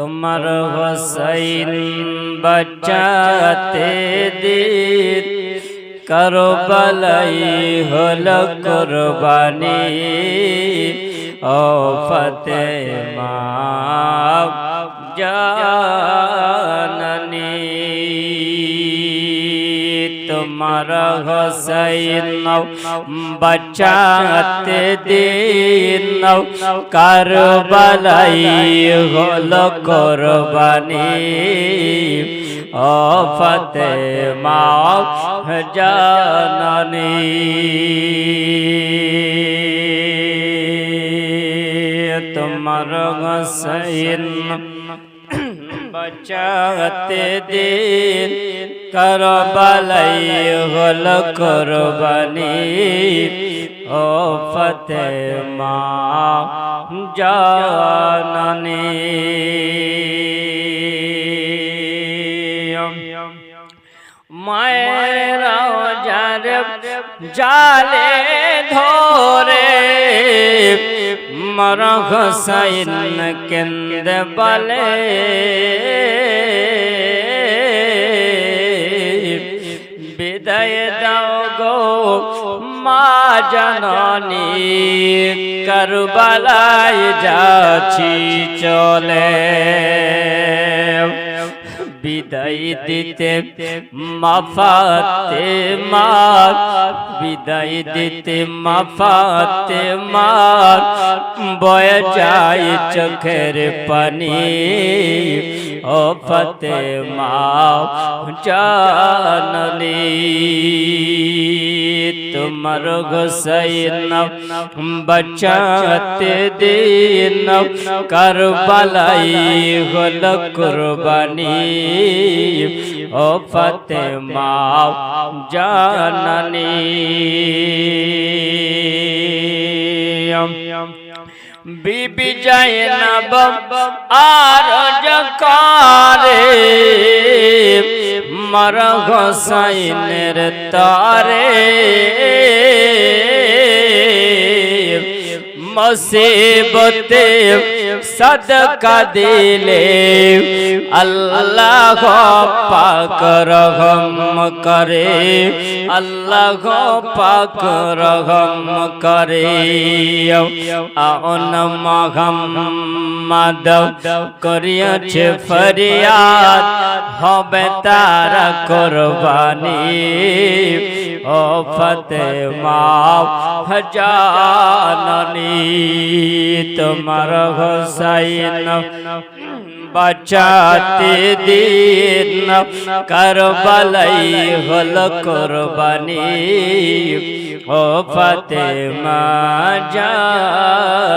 তোমার হোসাইন বাচ্চাতে দিন বলাই হল কোরবানি। ও ফতে মা জাননী। তোমার হোসাইন বাচ্চাতে দিন কারবালাই হল কোরবানি ও ফতে মা জাননী তোমার হোসাইন বচাতে দিন করবালাই হল কোরবানি ও ফতে মা জাননী মায়ের যার জালে ধরে মর হোসাইন কেন্দ বলে বিদায় দাও গো মা জননী করবালায় যাচ্ছি চলে। বিদায় দিতে মাফাতে মার বিদায় দিতে মাফাতে মার বয়ে যায় চোখের পানি। ও ফতে মা জানলি তোমার গোসাইন বচাতে দিন করবালাই হল কুরবানি ও ফতে মা জাননি বিবি যায় নব আর জকারে মর গোসাইনের তারে। মুসিবতে সদকা দিলে আল্লাহ পাক রহম করে আল্লাহ পাক রহম করে আন মোহাম্মদ করিয়াছে ফরিয়াদ হবে তারা কোরবানি ও ফতে মা জাননি তোমার হোসাইন বাঁচাতে দিন করবালাই হল কোরবানি ও ফতে মা জাননি